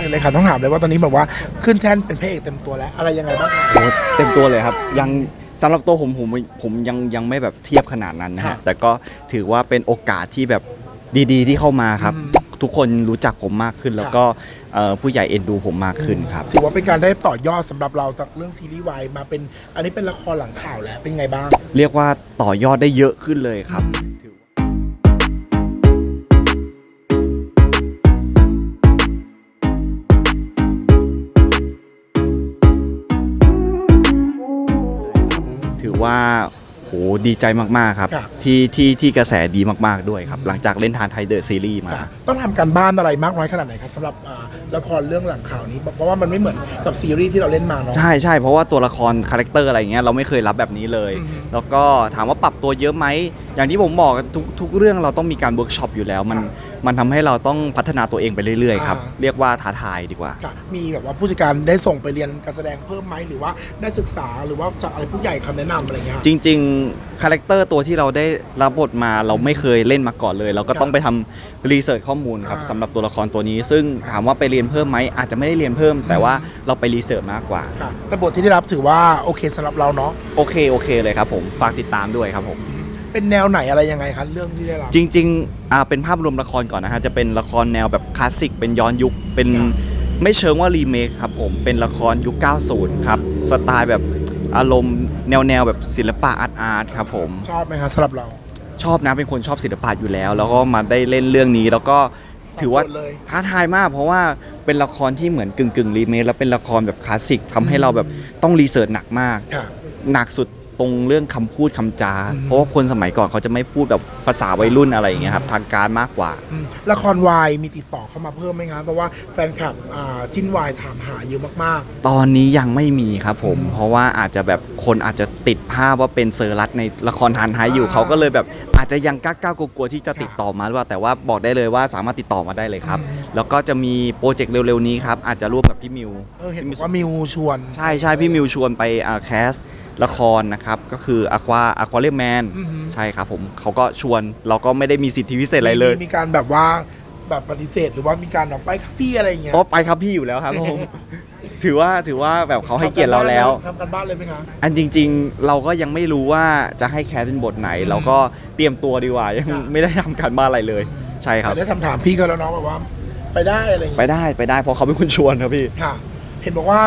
อื่นเลยค่ะต้องถามเลยว่าตอนนี้แบบว่าขึ้นแท่นเป็นพระเอกเต็มตัวแล้ว อะไรยังไงบ้างคะ โอ้เต็มตัวเลยครับยังสำหรับตัวผมผมผมยังยังไม่แบบเทียบขนาดนั้นนะครัฮะบแต่ก็ถือว่าเป็นโอกาสที่แบบดีๆ ที่เข้ามาครับ อืมทุกคนรู้จักผมมากขึ้น แล้วก็เอ่อผู้ใหญ่เอ็นดูผมมากขึ้นครับ ถือว่าเป็นการได้ต่อยอดสำหรับเราจากเรื่องซีรีส์วายมาเป็น อันนี้เป็นละครหลังข่าวแล้วเป็นไงบ้าง เรียกว่าต่อยอดได้เยอะขึ้นเลยครับ ถือว่าโหดีใจมากๆครับครับ ที่ที่ที่กระแสดีมากๆด้วยครับ หลังจากเล่นทานไทยเดอะซีรีส์มา ต้องทำการบ้านอะไรมากน้อยขนาดไหนครับสำหรับอ่าละครเรื่องหลังข่าวนี้เพราะว่ามันไม่เหมือนกับซีรีส์ที่เราเล่นมาเนาะ ใช่ใช่เพราะว่าตัวละครคาแรคเตอร์อะไรเงี้ยเราไม่เคยรับแบบนี้เลย อืมแล้วก็ถามว่าปรับตัวเยอะไหมอย่างที่ผมบอกทุกทุกเรื่องเราต้องมีการเวิร์กช็อปอยู่แล้ว มัน มันทำให้เราต้องพัฒนาตัวเองไปเรื่อยๆครับ อ่า เรียกว่าท้าทายดีกว่า ค่ะมีแบบว่าผู้จัดการได้ส่งไปเรียนการแสดงเพิ่มไหมหรือว่าได้ศึกษาหรือว่าจากอะไรผู้ใหญ่คำแนะนำอะไรเงี้ยจริงๆ คาแรคเตอร์ตัวที่เราได้รับบทมาเราไม่เคยเล่นมาก่อนเลย เราก็ต้องไปทำรีเสิร์ชข้อมูลครับอ่า สำหรับตัวละครตัวนี้ ซึ่งถามว่าไปเรียนเพิ่มไหมอาจจะไม่ได้เรียนเพิ่ม แต่ว่าเราไปรีเสิร์ชมากกว่า ค่ะแต่บทที่ได้รับถือว่าโอเคสำหรับเราเนาะ โอเคโอเคเลยครับผมฝากติดตามด้วยครับผม เป็นแนวไหนอะไรยังไงคะเรื่องที่ได้รับ จริงๆอ่าเป็นภาพรวมละครก่อนนะฮะ จะเป็นละครแนวแบบคลาสสิก เป็นย้อนยุค เป็นครับไม่เชิงว่ารีเมคครับผม เป็นละครยุค 90 ครับ สไตล์แบบอารมณ์แนวแนวๆแบบศิลปะอาร์ตอาร์ตครับผม ชอบไหมคะสำหรับเรา ชอบนะเป็นคนชอบศิลปะอยู่แล้ว แล้วก็มาได้เล่นเรื่องนี้ แล้วก็ถือว่าตอบโจทย์เลยท้าทายมาก เพราะว่าเป็นละครที่เหมือนกึ่งกึ่งรีเมคแล้วเป็นละครแบบคลาสสิกทำให้เราแบบต้องรีเสิร์ชหนักมากค่ะหนักสุด ตรงเรื่องคำพูดคำจาอืมเพราะว่าคนสมัยก่อนเขาจะไม่พูดแบบภาษาวัยรุ่นอะไรอย่างเงี้ยครับทางการมากกว่าอืมละครวายมีติดต่อเข้ามาเพิ่มไหมคะเพราะว่าแฟนคลับอ่าจิ้นวายถามหาเยอะมากตอนนี้ยังไม่มีครับผม เพราะว่าอาจจะแบบคนอาจจะติดภาพว่าเป็นเซอร์รัตในละครทานไฮอยู่อ่าเขาก็เลยแบบ อาจจะยังกล้าๆกลัวๆที่จะติดต่อมาหรือเปล่าแต่ว่าบอกได้เลยว่าสามารถติดต่อมาได้เลยครับอืมแล้วก็จะมีโปรเจกต์เร็วๆนี้ครับอาจจะร่วมกับพี่มิวๆเออเห็นพี่บมิอกว่ามิวชวน ใช่ใช่พี่มิวชวนไปอ่าแคสละครนะครับก็คืออควาอควาเรียมแมนอือหือใช่ครับผมเขาก็ชวนเราก็ไม่ได้มีสิทธิพิเศษอะไรเลยมีมีการแบบว่าแบบปฏิเสธหรือว่ามีการออกไปครับพี่อะไรอย่างเงี้ยอ๋อไปครับพี่อยู่แล้วครับผม ถือว่าถือว่าแบบเขาให้เกียรติเราแล้ว ทำกันบ้านเลยไหมคะอันจริง ๆ เราก็ยังไม่รู้ว่าจะให้แคสเป็นบทไหน เราก็เตรียมตัวดีกว่า ยังครับไม่ได้ทำการบ้านอะไรเลย ใช่ครับ แต่ได้ทำถามพี่ก็แล้วเนาะแบบว่า ไปได้อะไรอย่างไปเงี้ยได้ไปได้เพราะเขาเป็นคนชวนครับพี่ ค่ะ เห็นบอกว่า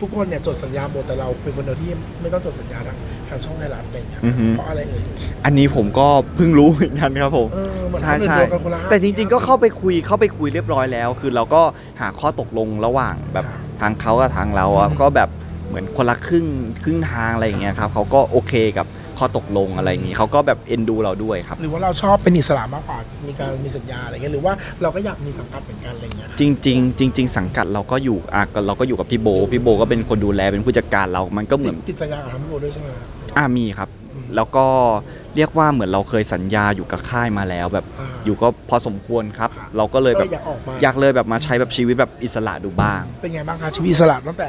ทุกคนเนี่ยจดสัญญาหมดแต่เราเป็นคนเดียวที่ไม่ต้องจดสัญญาทางทางช่องไทยรัฐอะไรอย่างเงี้ยอือฮึ เพราะอะไรเอ่ย อันนี้ผมก็เพิ่งรู้เหมือนกันครับผม เออเหมือนใช่คนอื่นใช่โดนกันคนละห้าแต่จริง ๆ ก็เข้าไปคุยเข้าไปคุยเรียบร้อยแล้ว คือเราก็หาข้อตกลงระหว่างแบบครับทางเขากับทางเราอะอืม ก็แบบเหมือนคนละครึ่งครึ่งทางอะไรอย่างเงี้ยครับเขาก็โอเคกับ ข้อตกลงอะไรอย่างงี้เขาก็แบบเอ็นดูเราด้วยครับ หรือว่าเราชอบเป็นอิสระมากกว่ามีการมีสัญญาอะไรเงี้ยหรือว่าเราก็อยากมีสังกัดเหมือนกันอะไรเงี้ยจริงๆจริง ๆ สังกัดเราก็อยู่อะก็เราก็อยู่กับพี่โบพี่โบก็เป็นคนดูแลเป็นผู้จัดการเรา มันก็เหมือนติดสัญญากับทางพี่โบด้วยใช่ไหมครับอ่ามีครับอืมแล้วก็เรียกว่าเหมือนเราเคยสัญญาอยู่กับค่ายมาแล้วแบบอ่าอยู่ก็พอสมควรครับครับเราก็เลยแบบก็อยากออกมาอยากเลยแบบมาใช้แบบชีวิตแบบอิสระดูบ้าง เป็นไงบ้างคะชีวิตอิสระตั้งแต่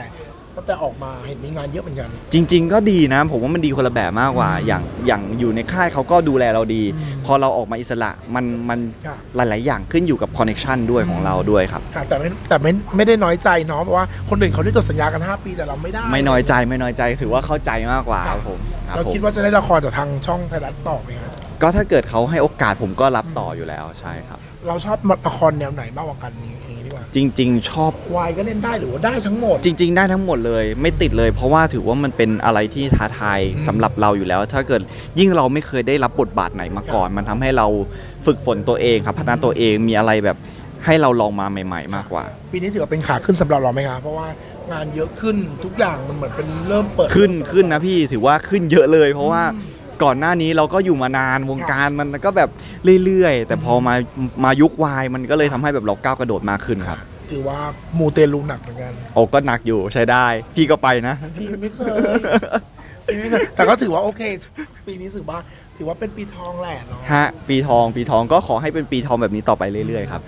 ตั้งแต่ออกมาเห็นมีงานเยอะเหมือนกัน จริง ๆ ก็ดีนะ ผมว่ามันดีคนละแบบมากกว่า อย่างอย่างอยู่ในค่ายเขาก็ดูแลเราดี อืมพอเราออกมาอิสระมันมันค่ะหลาย ๆ อย่างขึ้นอยู่กับคอนเน t ชันด้วยของเราด้วยครับ ค่ะแต่ไม่แต่ไม่ไม่ได้น้อยใจเนาะเพราะว่าคนอื่นเขาได้จดสัญญากัน 5 ปีแต่เราไม่ได้ ไม่น้อยใจไม่น้อยใจถือว่าเข้าใจมากกว่าครับผมครับเราผมคิดว่าจะได้ละครจากทางช่องไทยรัฐต่อไหมครับก็ถ้าเกิดเขาให้โอกาสผมก็รับต่ออยู่แล้วใช่ครับ เราชอบละครแนวไหนมากกว่ากันนี้ จริง ๆ ชอบวายก็เล่นได้หรือว่าได้ทั้งหมด จริง ๆ ได้ทั้งหมดเลย ไม่ติดเลย เพราะว่าถือว่ามันเป็นอะไรที่ท้าทายอืมสำหรับเราอยู่แล้ว ถ้าเกิดยิ่งเราไม่เคยได้รับบทบาทไหนมาก่อน มันทำให้เราฝึกฝนตัวเองครับพัฒนาตัวเองมีอะไรแบบให้เราลองมาใหม่ ๆ มากกว่า ปีนี้ถือว่าเป็นขาขึ้นสำหรับเราไหมครับเพราะว่างานเยอะขึ้นทุกอย่างมันเหมือนเป็นเริ่มเปิดขึ้นเริ่มขึ้นนะพี่ถือว่าขึ้นเยอะเลย เพราะว่า ก่อนหน้านี้เราก็อยู่มานานวงการมันก็แบบเรื่อยๆ แต่พอมามายุควายมันก็เลยทำให้แบบเราก้าวกระโดดมากขึ้นครับถือว่ามูเตลูหนักเหมือนกัน โอ้ก็หนักอยู่ใช้ได้ พี่ก็ไปนะพี่ไม่เคยพี่ไม่เคย แต่ก็ถือว่าโอเค ปีนี้ถือว่าถือว่าเป็นปีทองแหละเนาะ ฮะปีทองปีทองก็ขอให้เป็นปีทองแบบนี้ต่อไปเรื่อยๆครับ